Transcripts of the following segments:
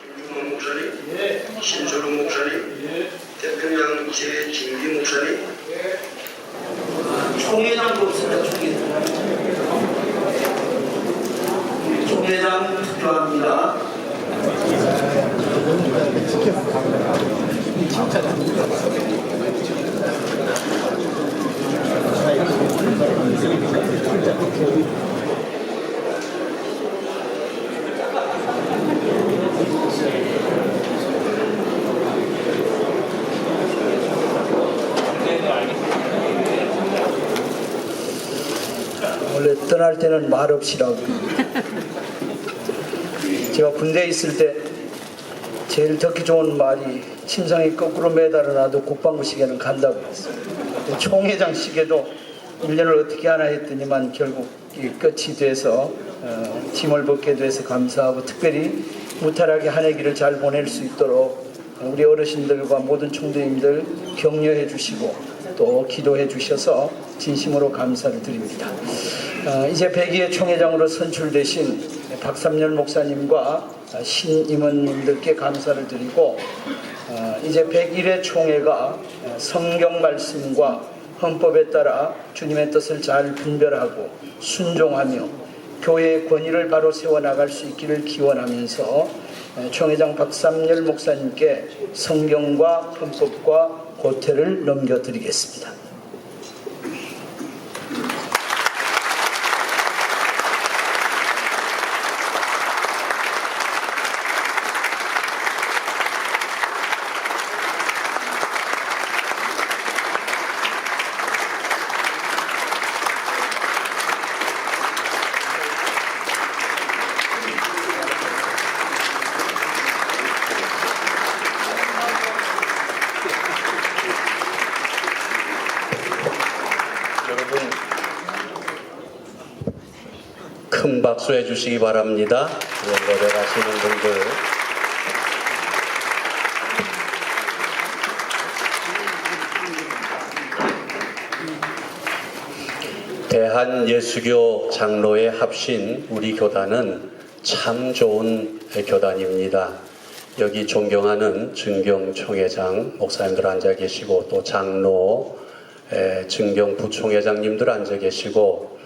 김용만 목사님, 신소룡 목사님, 대평양 제진기 목사님, 총회장도 없습니다. 총회장. 총회장 투표합니다. 떠날 때는 말 없이라고. 제가 군대에 있을 때 제일 듣기 좋은 말이 심상이 거꾸로 매달아 놔도 국방부 시계는 간다고 했어요. 총회장 시계도 1년을 어떻게 하나 했더니만 결국 끝이 돼서 어, 짐을 벗게 돼서 감사하고 특별히 무탈하게 한 해기를 잘 보낼 수 있도록 우리 어르신들과 모든 총대님들 격려해 주시고 또 기도해 주셔서 진심으로 감사를 드립니다. 어, 이제 102회 총회장으로 선출되신 박삼열 목사님과 신임원님들께 감사를 드리고 어, 이제 101회 총회가 성경 말씀과 헌법에 따라 주님의 뜻을 잘 분별하고 순종하며 교회의 권위를 바로 세워나갈 수 있기를 기원하면서 총회장 박삼열 목사님께 성경과 헌법과 고태를 넘겨드리겠습니다. 여러분 큰 박수 해 주시기 바랍니다. 노래하시는 분들. 대한 예수교 장로회 합신 우리 교단은 참 좋은 교단입니다. 여기 존경하는 증경 총회장 목사님들 앉아 계시고 또 장로 에, 증경 부총회장님들 앉아 계시고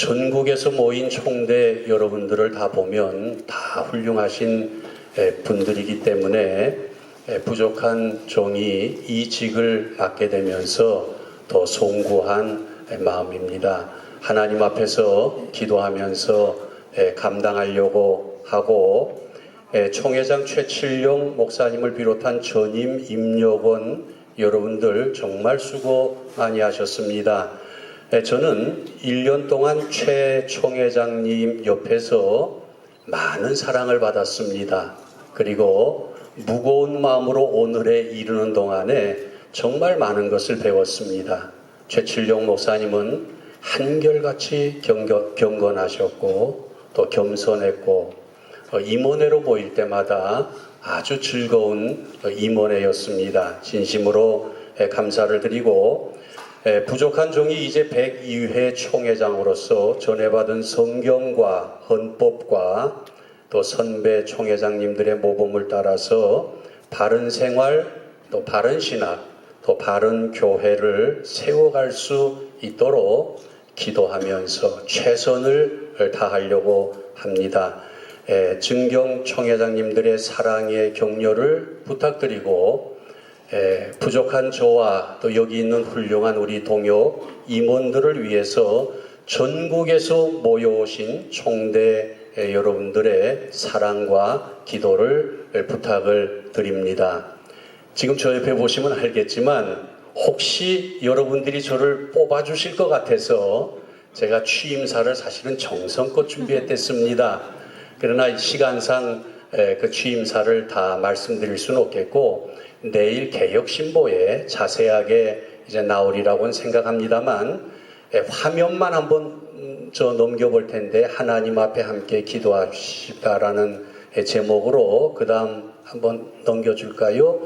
전국에서 모인 총대 여러분들을 다 보면 다 훌륭하신 에, 분들이기 때문에 에, 부족한 종이 이 직을 맡게 되면서 더 송구한 에, 마음입니다. 하나님 앞에서 기도하면서 에, 감당하려고 하고 에, 총회장 최칠용 목사님을 비롯한 전임 임력원 여러분들 정말 수고 많이 하셨습니다. 에, 저는 1년 동안 최 총회장님 옆에서 많은 사랑을 받았습니다. 그리고 무거운 마음으로 오늘에 이르는 동안에 정말 많은 것을 배웠습니다. 최칠용 목사님은 한결같이 경거, 경건하셨고 또 겸손했고 어, 임원회로 모일 때마다 아주 즐거운 어, 임원회였습니다. 진심으로 에, 감사를 드리고 에, 부족한 종이 이제 102회 총회장으로서 전해받은 성경과 헌법과 또 선배 총회장님들의 모범을 따라서 바른 생활 또 바른 신학 또 바른 교회를 세워갈 수 있도록 기도하면서 최선을 다하려고 합니다. 에, 증경 총회장님들의 사랑의 격려를 부탁드리고 에, 부족한 저와 또 여기 있는 훌륭한 우리 동료 임원들을 위해서 전국에서 모여오신 총대 에, 여러분들의 사랑과 기도를 부탁을 드립니다. 지금 저 옆에 보시면 알겠지만 혹시 여러분들이 저를 뽑아주실 것 같아서 제가 취임사를 사실은 정성껏 준비했댔습니다. 그러나 시간상 에, 그 취임사를 다 말씀드릴 수는 없겠고 내일 개혁 신보에 자세하게 이제 나오리라고는 생각합니다만 에, 화면만 한번 음, 저 넘겨볼 텐데 하나님 앞에 함께 기도하십시다라는 에, 제목으로 그 다음 한번 넘겨줄까요?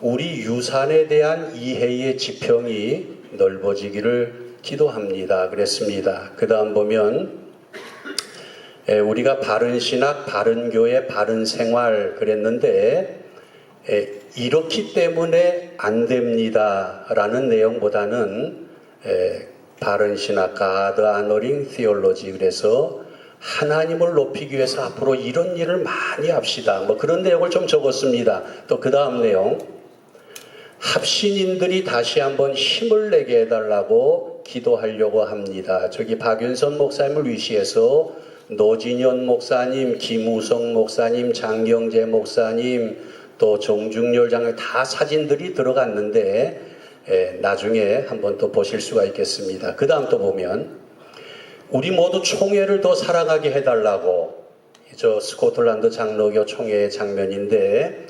우리 유산에 대한 이해의 지평이 넓어지기를 기도합니다. 그랬습니다. 그 다음 보면 에, 우리가 바른 신학, 바른 교회, 바른 생활 그랬는데 에, 이렇기 때문에 안 됩니다라는 내용보다는 에, 바른 신학, 가드 아너링 티올로지 그래서 하나님을 높이기 위해서 앞으로 이런 일을 많이 합시다. 뭐 그런 내용을 좀 적었습니다. 또 그 다음 내용. 합신인들이 다시 한번 힘을 내게 해달라고 기도하려고 합니다. 저기 박윤선 목사님을 위시해서 노진현 목사님, 김우성 목사님, 장경재 목사님, 또 정중열 장로 다 사진들이 들어갔는데 에, 나중에 한번 또 보실 수가 있겠습니다. 그 다음 또 보면 우리 모두 총회를 더 사랑하게 해달라고 저 스코틀란드 장로교 총회의 장면인데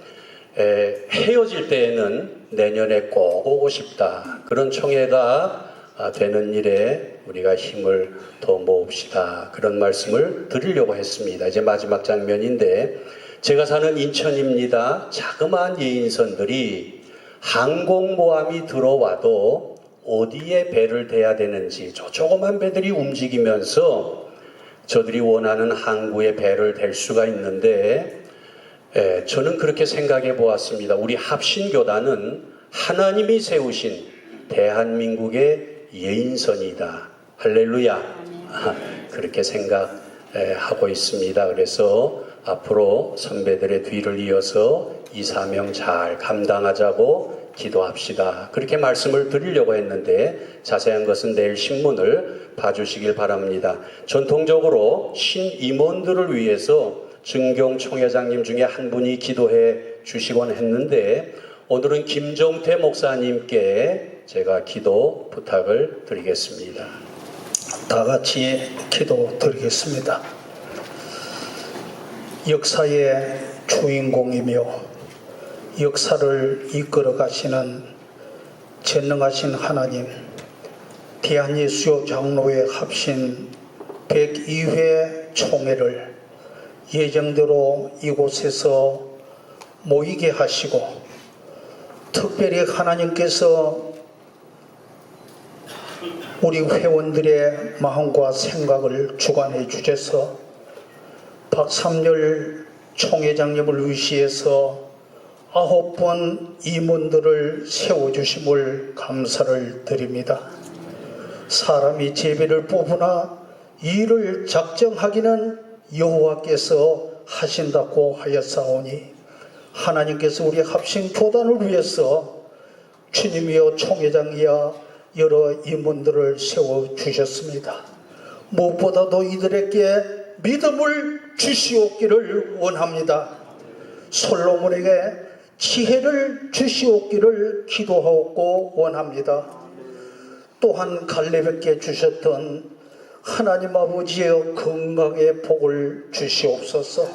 에, 헤어질 때에는 내년에 꼭 오고 싶다. 그런 총회가 아, 되는 일에 우리가 힘을 더 모읍시다. 그런 말씀을 드리려고 했습니다. 이제 마지막 장면인데 제가 사는 인천입니다. 자그마한 예인선들이 항공모함이 들어와도 어디에 배를 대야 되는지 저 조그만 배들이 움직이면서 저들이 원하는 항구에 배를 댈 수가 있는데 예, 저는 그렇게 생각해 보았습니다. 우리 합신교단은 하나님이 세우신 대한민국의 예인선이다. 할렐루야. 아, 그렇게 생각하고 있습니다. 그래서 앞으로 선배들의 뒤를 이어서 이 사명 잘 감당하자고 기도합시다. 그렇게 말씀을 드리려고 했는데 자세한 것은 내일 신문을 봐주시길 바랍니다. 전통적으로 신임원들을 위해서 증경 총회장님 중에 한 분이 기도해 주시곤 했는데 오늘은 김정태 목사님께 제가 기도 부탁을 드리겠습니다. 다 같이 기도 드리겠습니다. 역사의 주인공이며 역사를 이끌어 가시는 전능하신 하나님, 대한예수교 장로회 합신 102회 총회를 예정대로 이곳에서 모이게 하시고 특별히 하나님께서 우리 회원들의 마음과 생각을 주관해 주셔서 박삼열 총회장님을 위시해서 아홉 번 임원들을 세워주심을 감사를 드립니다. 사람이 제비를 뽑으나 일을 작정하기는 여호와께서 하신다고 하였사오니 하나님께서 우리 합신 교단을 위해서 주님이여 총회장이여 여러 임원들을 세워 주셨습니다. 무엇보다도 이들에게 믿음을 주시옵기를 원합니다. 솔로몬에게 지혜를 주시옵기를 기도하고 원합니다. 또한 갈렙에게 주셨던 하나님 아버지의 건강의 복을 주시옵소서.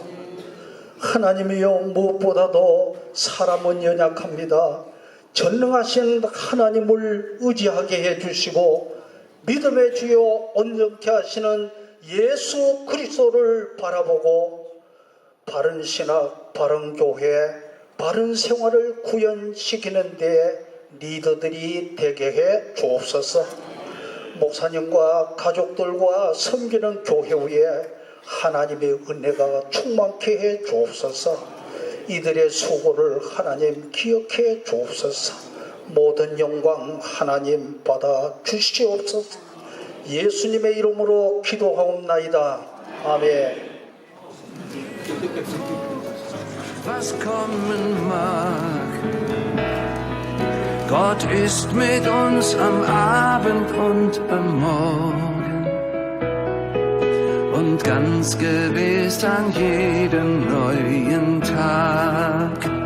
하나님이여 무엇보다도 사람은 연약합니다. 전능하신 하나님을 의지하게 해주시고 믿음의 주요 온전케 하시는 예수 그리스도를 바라보고 바른 신학, 바른 교회, 바른 생활을 구현시키는 데 리더들이 되게 해 주옵소서. 목사님과 가족들과 섬기는 교회 위에 하나님의 은혜가 충만케 해 주옵소서. 이들의 수고를 하나님 기억해 주옵소서. 모든 영광 하나님 받아 주시옵소서. 예수님의 이름으로 기도하옵나이다. 아멘. kommen. Gott ist mit uns am Abend und am Morgen und ganz gewiss an jedem neuen Tag.